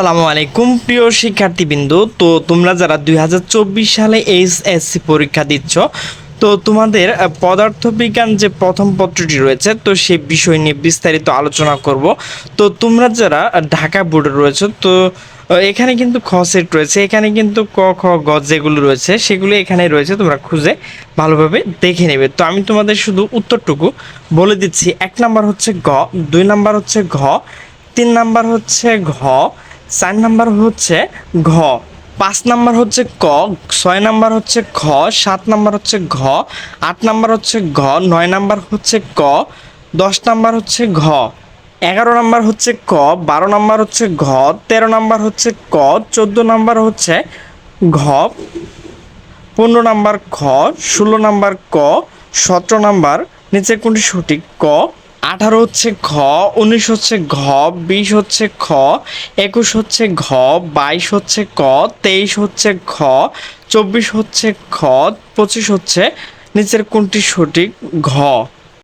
আসসালামু আলাইকুম, প্রিয় শিক্ষার্থীবৃন্দ। তো তোমরা যারা দুই হাজার চব্বিশ সালে এইচএসসি পরীক্ষা দিচ্ছ, তো তোমাদের পদার্থবিজ্ঞান যে প্রথম পত্রটি রয়েছে, তো সেই বিষয় নিয়ে বিস্তারিত আলোচনা করব। তো তোমরা যারা ঢাকা বোর্ডে রয়েছে, তো এখানে কিন্তু খ সেট রয়েছে। এখানে কিন্তু ক, খ, গ যেগুলো রয়েছে, সেগুলো এখানে রয়েছে, তোমরা খুঁজে ভালোভাবে দেখে নেবে। তো আমি তোমাদের শুধু উত্তরটুকু বলে দিচ্ছি। এক নাম্বার হচ্ছে গ, দুই নাম্বার হচ্ছে ঘ, তিন নাম্বার হচ্ছে ঘ চার নাম্বার হচ্ছে ঘ পাঁচ নাম্বার হচ্ছে ক ছয় নাম্বার হচ্ছে খ সাত নাম্বার হচ্ছে ঘ আট নাম্বার হচ্ছে ঘ নয় নাম্বার হচ্ছে ক দশ নাম্বার হচ্ছে ঘ এগারো নাম্বার হচ্ছে ক বারো নাম্বার হচ্ছে ঘ তেরো নাম্বার হচ্ছে ক চোদ্দ নাম্বার হচ্ছে ঘ পনেরো নাম্বার খ ষোলো নাম্বার ক সতেরো নাম্বার নিচে কোনটি সঠিক ক আঠারো হচ্ছে ঘ, উনিশ হচ্ছে ঘ, বিশ হচ্ছে খ, একুশ হচ্ছে ঘ, বাইশ হচ্ছে ক, তেইশ হচ্ছে ঘ, চব্বিশ হচ্ছে খ, পঁচিশ হচ্ছে, নিচের কোনটি সঠিক? ঘ।